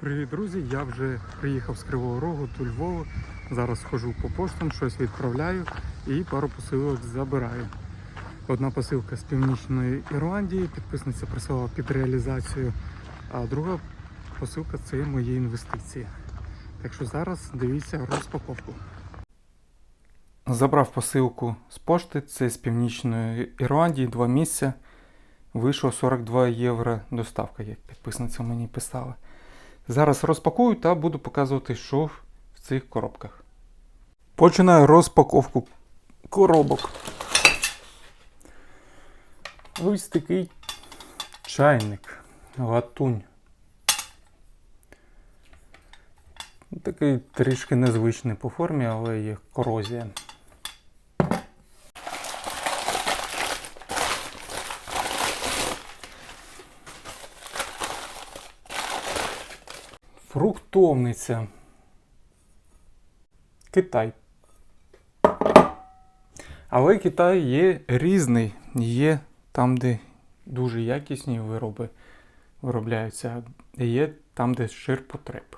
Привіт, друзі! Я вже приїхав з Кривого Рогу до Львова. Зараз хожу по поштам, щось відправляю і пару посилок забираю. Одна посилка з Північної Ірландії, підписниця присилала під реалізацію, а друга посилка це мої інвестиції. Так що зараз дивіться розпаковку. Забрав посилку з пошти, це з Північної Ірландії, два місця. Вийшло 42 євро доставка, як підписниця мені писала. Зараз розпакую та буду показувати, що в цих коробках. Починаю розпаковку коробок. Ось такий чайник, латунь. Такий трішки незвичний по формі, але є корозія. Фруктовниця. Китай. Але Китай є різний. Є там, де дуже якісні вироби виробляються, є там, де ширпотреб.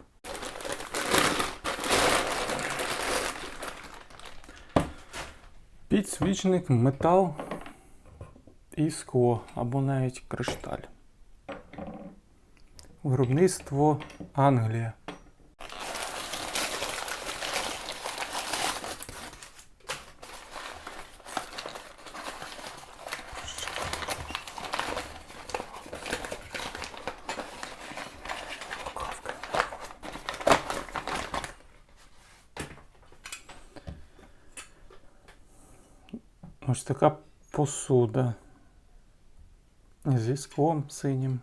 Підсвічник, метал і скло або навіть кришталь. Виробництво Англія. Ось така посуда зі склом синім.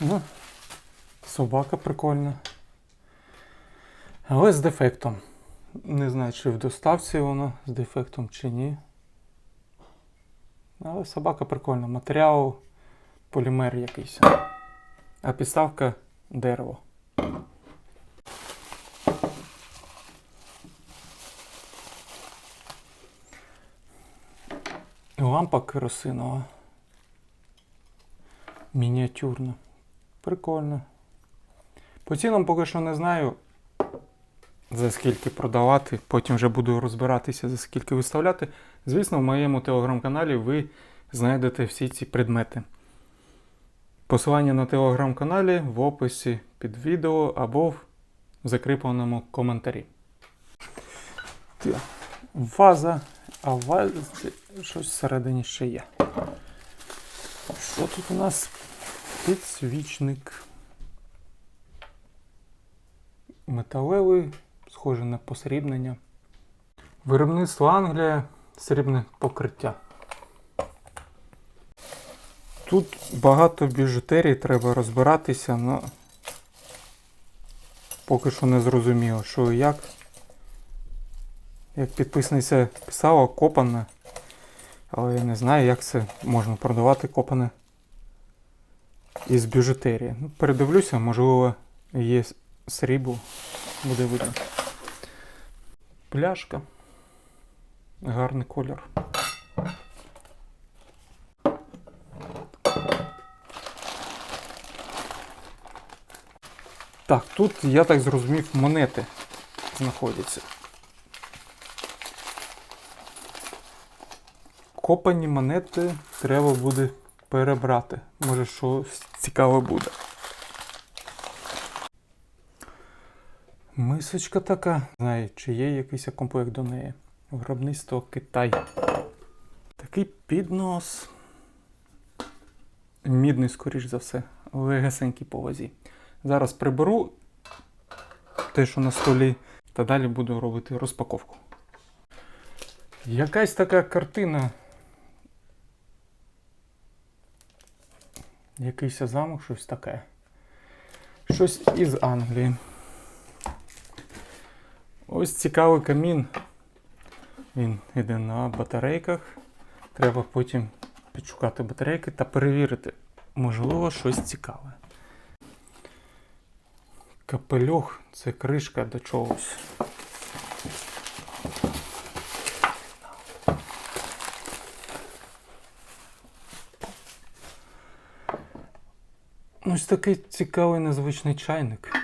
Ну, собака прикольна. Але з дефектом. Не знаю, чи в доставці вона з дефектом чи ні. Але собака прикольна. Матеріал полімер якийсь. А підставка дерево. І Лампа керосинова. Мініатюрна. Прикольно. По цінам поки що не знаю, за скільки продавати. Потім вже буду розбиратися, за скільки виставляти. Звісно, в моєму телеграм-каналі ви знайдете всі ці предмети. Посилання на телеграм-каналі в описі під відео або в закріпленому коментарі. Ваза, а в вазі щось всередині ще є. Що тут у нас? Підсвічник. Металевий, схоже на посрібнення. Виробництво Англія, срібне покриття. Тут багато біжутерії, треба розбиратися, але поки що не зрозуміло, що і як. Як підписниця писала, копане. Але я не знаю, як це можна продавати копане із біжутерії. Ну, передивлюся, можливо, є срібло, буде видно. Пляшка. Гарний колір. Так, тут, я так зрозумів, монети знаходяться. Копані монети треба буде перебрати. Може, щось цікаве буде. Мисочка така. Знаю, чи є якийсь комплект до неї. Виробництво Китай. Такий піднос. Мідний, скоріш за все, легесенький по вазі. Зараз приберу те, що на столі, та далі буду робити розпаковку. Якась така картина. Якийсь замок, щось таке. Щось із Англії. Ось цікавий камін. Він йде на батарейках. Треба потім підшукати батарейки та перевірити. Можливо, щось цікаве. Капелюх це кришка до чогось. Ось такий цікавий незвичний чайник.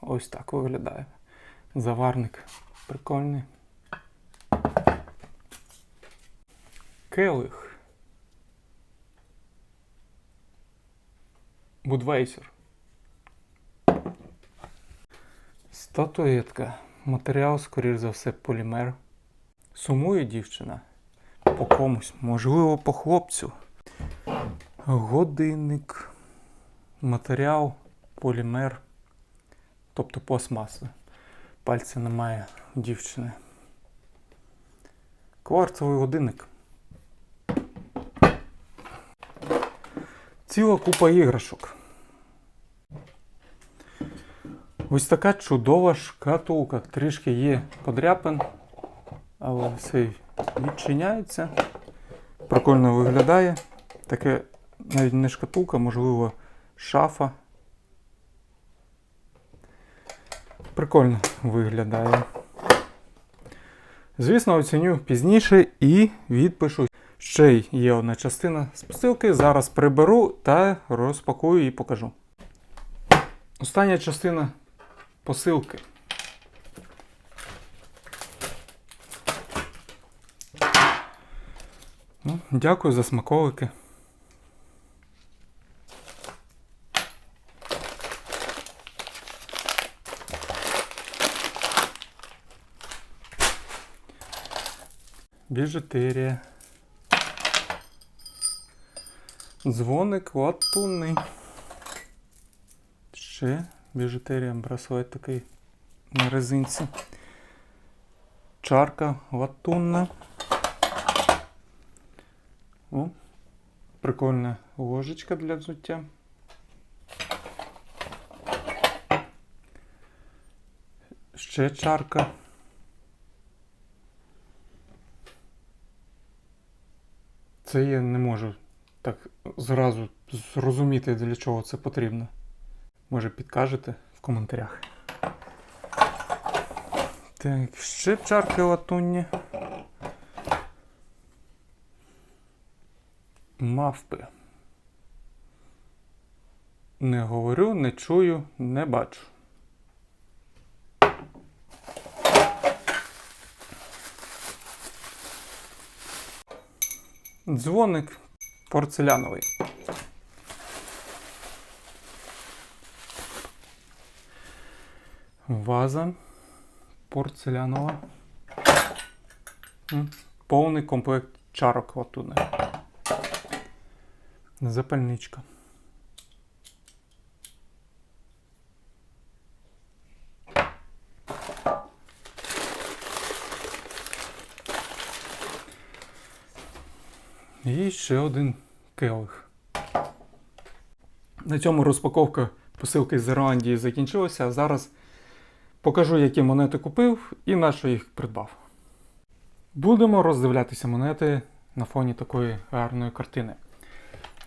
Ось так виглядає. Заварник. Прикольний. Келих. Будвейсер. Статуетка. Матеріал, скоріш за все, полімер. Сумує дівчина. По комусь, можливо, по хлопцю. Годинник. Матеріал, полімер. Тобто пластмаса. Пальця немає дівчини. Кварцевий годинник. Ціла купа іграшок. Ось така чудова шкатулка. Трішки є подряпин, але все відчиняється. Прикольно виглядає. Таке навіть не шкатулка, можливо, шафа. Прикольно виглядає. Звісно, оціню пізніше і відпишу. Ще й є одна частина з посилки. Зараз приберу та розпакую і покажу. Остання частина посилки. Ну, дякую за смаколики. Біжутерія. Дзвоник латунний. Ще біжутерія, браслет такий на резинці. Чарка латунна. О, прикольна ложечка для взуття. Ще чарка. Це я не можу так зразу зрозуміти, для чого це потрібно. Може підкажете в коментарях. Так, ще чарки латунні. Мавпи. Не говорю, не чую, не бачу. Дзвоник порцеляновий. Ваза порцелянова. Повний комплект чарок латунних. Запальничка. І ще один келих. На цьому розпаковка посилки з Ірландії закінчилася. Зараз покажу, які монети купив і на що їх придбав. Будемо роздивлятися монети на фоні такої гарної картини.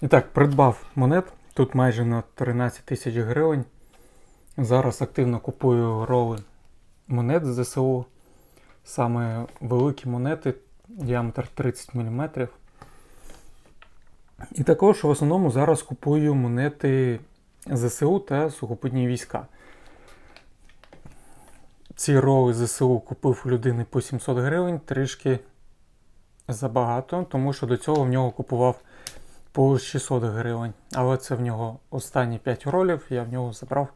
І так, придбав монет. Тут майже на 13 тисяч гривень. Зараз активно купую роли монет з ЗСУ. Саме великі монети, діаметр 30 мм. І також в основному зараз купую монети ЗСУ та сухопутні війська. Ці роли ЗСУ купив у людини по 700 гривень, трішки забагато, тому що до цього в нього купував по 600 гривень. Але це в нього останні 5 ролів, я в нього забрав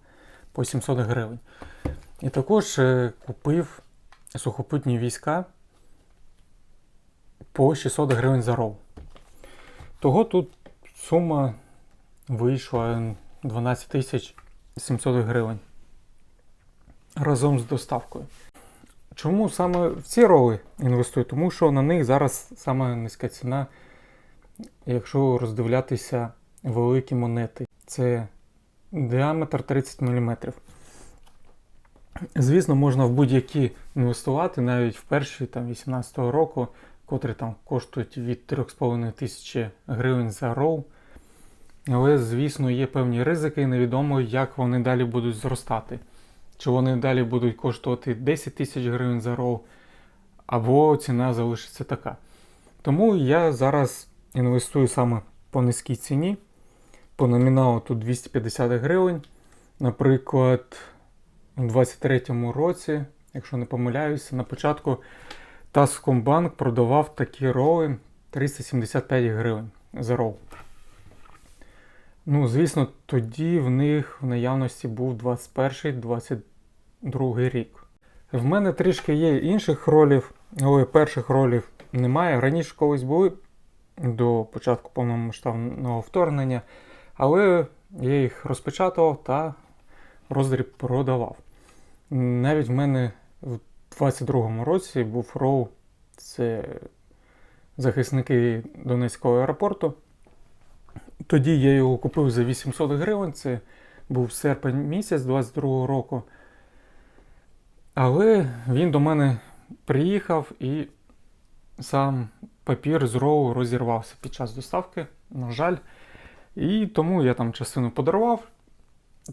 по 700 гривень. І також е, купив сухопутні війська по 600 гривень за рол. Того тут сума вийшла 12 тисяч 700 гривень разом з доставкою. Чому саме в ці роли інвестую? Тому що на них зараз саме низька ціна, якщо роздивлятися великі монети. Це діаметр 30 мм. Звісно, можна в будь-які інвестувати, навіть в перші там, 18-го року, котрі там коштують від 3,5 тисячі гривень за рол. Але, звісно, є певні ризики, і невідомо, як вони далі будуть зростати. Чи вони далі будуть коштувати 10 тисяч гривень за рол, або ціна залишиться така. Тому я зараз інвестую саме по низькій ціні. по номіналу тут 250 гривень. Наприклад, у 23-му році, якщо не помиляюся, на початку Таскомбанк продавав такі роли 375 гривень за рол. Ну, звісно, тоді в них в наявності був 21-22 рік. В мене трішки є інших ролів, але перших ролів немає. Раніше колись були до початку повномасштабного вторгнення, але я їх розпечатував та роздріб продавав. Навіть в мене в 22-му році був рол, це захисники Донецького аеропорту. Тоді я його купив за 800 гривень, це був серпень місяць 22-го року. Але він до мене приїхав і сам папір з роу розірвався під час доставки, на жаль. І тому я там частину подарував,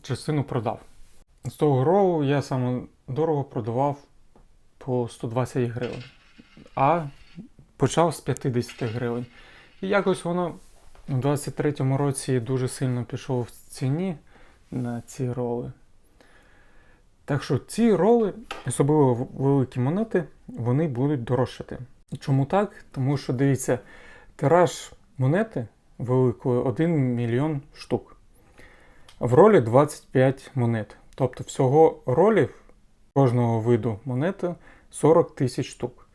частину продав. З того роу я саме дорого продавав по 120 гривень, а почав з 50 гривень. І якось воно у 23-му році дуже сильно пішов в ціні на ці роли. Так що ці роли, особливо великі монети, вони будуть дорожчати. Чому так? Тому що дивіться, тираж монети великої 1 мільйон штук. В ролі 25 монет. Тобто всього ролів кожного виду монети 40 тисяч штук.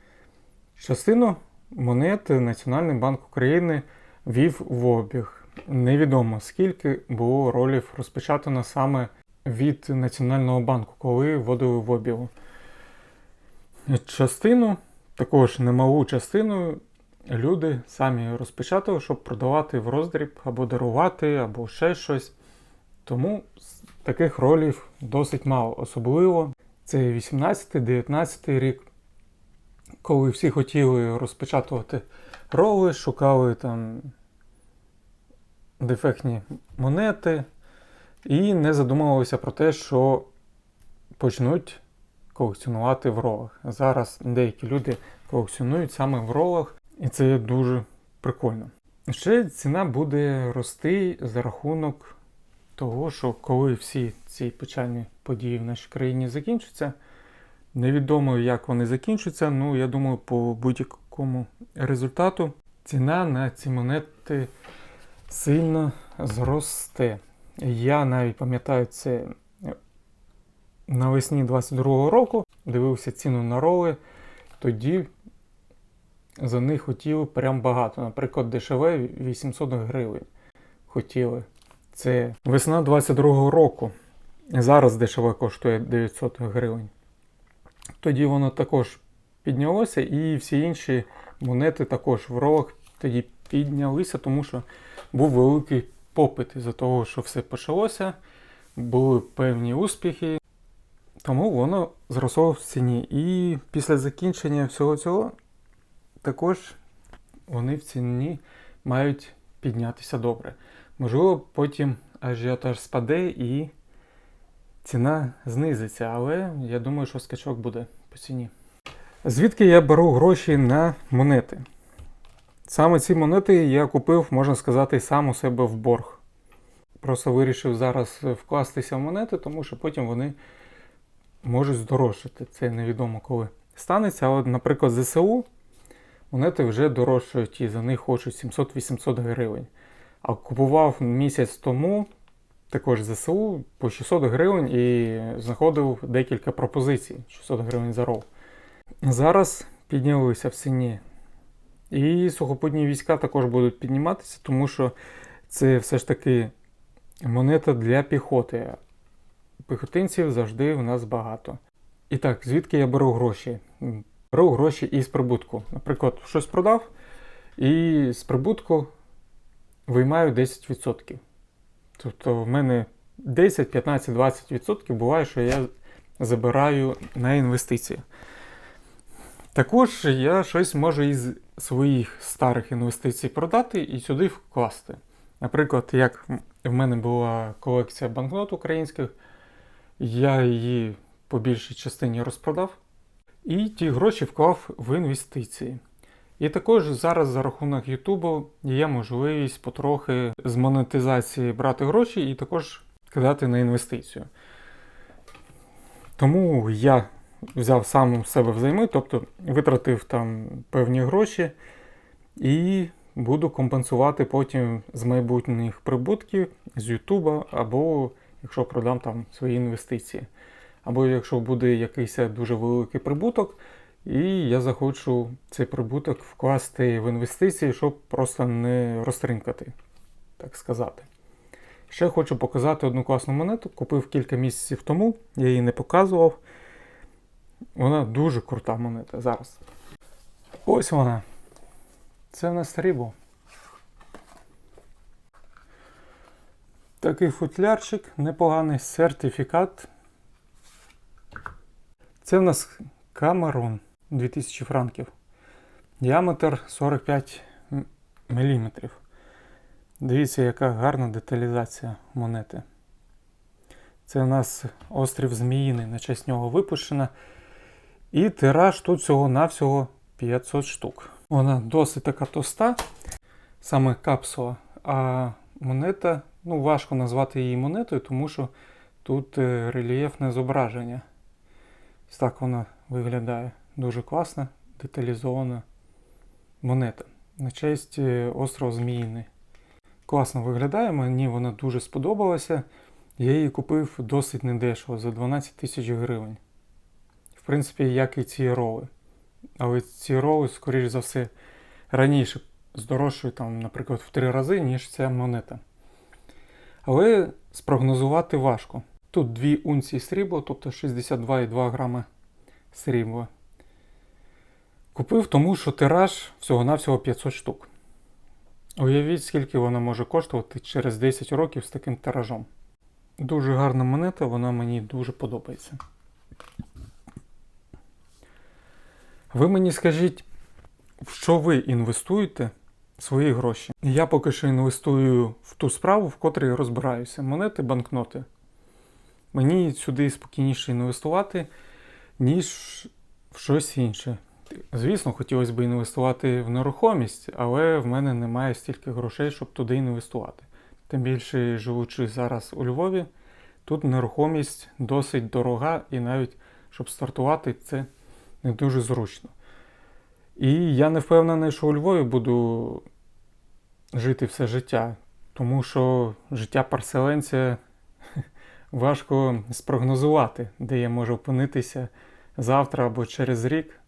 Частину монет Національний банк України вів в обіг. Невідомо скільки було ролів розпечатано саме від Національного банку, коли вводили в обіг. Частину, також немалу частину, люди самі розпечатали, щоб продавати в роздріб або дарувати, або ще щось. Тому таких ролів досить мало. Особливо це 18-19 рік, коли всі хотіли розпечатувати роли, шукали там дефектні монети і не задумувалися про те, що почнуть колекціонувати в ролах. Зараз деякі люди колекціонують саме в ролах, і це дуже прикольно. Ще ціна буде рости за рахунок того, що коли всі ці печальні події в нашій країні закінчаться, невідомо як вони закінчаться, ну я думаю, по будь-якому результату ціна на ці монети сильно зросте. Я навіть пам'ятаю це навесні 22-го року, дивився ціну на роли, тоді за них хотіли прям багато. Наприклад, дешеве 800 гривень хотіли. Це весна 22-го року. Зараз дешеве коштує 900 гривень. Тоді воно також піднялося, і всі інші монети також в ролах тоді піднялися, тому що був великий попит за того, що все почалося, були певні успіхи, тому воно зросло в ціні. І після закінчення всього цього також вони в ціні мають піднятися добре. Можливо, потім ажіотаж спаде і ціна знизиться, але я думаю, що скачок буде по ціні. Звідки я беру гроші на монети? Саме ці монети я купив, можна сказати, сам у себе в борг. Просто вирішив зараз вкластися в монети, тому що потім вони можуть здорожчати. Це невідомо коли станеться. Але, наприклад, ЗСУ монети вже дорожчають і за них хочуть 700-800 гривень. А купував місяць тому також ЗСУ по 600 гривень і знаходив декілька пропозицій 600 гривень за рол. Зараз піднялися в ціні. І сухопутні війська також будуть підніматися, тому що це все ж таки монета для піхоти. Піхотинців завжди в нас багато. І так, звідки я беру гроші? Беру гроші із прибутку. Наприклад, щось продав, і з прибутку виймаю 10%. Тобто в мене 10, 15, 20% буває, що я забираю на інвестиції. Також я щось можу із своїх старих інвестицій продати і сюди вкласти. Наприклад, як в мене була колекція банкнот українських, я її по більшій частині розпродав і ті гроші вклав в інвестиції. І також зараз за рахунок Ютубу є можливість потрохи з монетизації брати гроші і також кидати на інвестицію. Тому я взяв сам себе взайми, тобто витратив там певні гроші і буду компенсувати потім з майбутніх прибутків з Ютуба, або якщо продам там свої інвестиції. Або якщо буде якийсь дуже великий прибуток, і я захочу цей прибуток вкласти в інвестиції, щоб просто не розтринкати, так сказати. Ще хочу показати одну класну монету. Купив кілька місяців тому, я її не показував. Вона дуже крута монета зараз. Ось вона. Це в нас Рібо. Такий футлярчик, непоганий сертифікат. Це в нас Камерон 2000 франків. Діаметр 45 мм. Дивіться, яка гарна деталізація монети. Це у нас острів Зміїний, на честь нього випущена. І тираж тут всього-навсього 500 штук. Вона досить така тоста, саме капсула. А монета, ну важко назвати її монетою, тому що тут е, рельєфне зображення. Ось так вона виглядає. Дуже класна, деталізована монета. На честь е, острова Зміїний. Класно виглядає, мені вона дуже сподобалася. Я її купив досить недешево, за 12 тисяч гривень. В принципі, як і ці роли. Але ці роли, скоріш за все, раніше здорожчують, там, наприклад, в 3 рази, ніж ця монета. Але спрогнозувати важко. Тут 2 унції срібла, тобто 62,2 грами срібла. Купив тому, що тираж всього-навсього 500 штук. Уявіть, скільки вона може коштувати через 10 років з таким тиражом. Дуже гарна монета, вона мені дуже подобається. Ви мені скажіть, в що ви інвестуєте свої гроші? Я поки що інвестую в ту справу, в котрій розбираюся. Монети, банкноти. Мені сюди спокійніше інвестувати, ніж в щось інше. Звісно, хотілося б інвестувати в нерухомість, але в мене немає стільки грошей, щоб туди інвестувати. Тим більше, живучи зараз у Львові, тут нерухомість досить дорога, і навіть щоб стартувати, це не дуже зручно. І я не впевнений, що у Львові буду жити все життя, тому що життя переселенця важко спрогнозувати, де я можу опинитися завтра або через рік.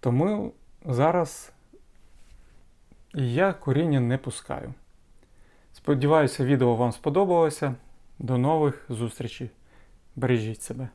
Тому зараз я коріння не пускаю. Сподіваюся, відео вам сподобалося. До нових зустрічей. Бережіть себе.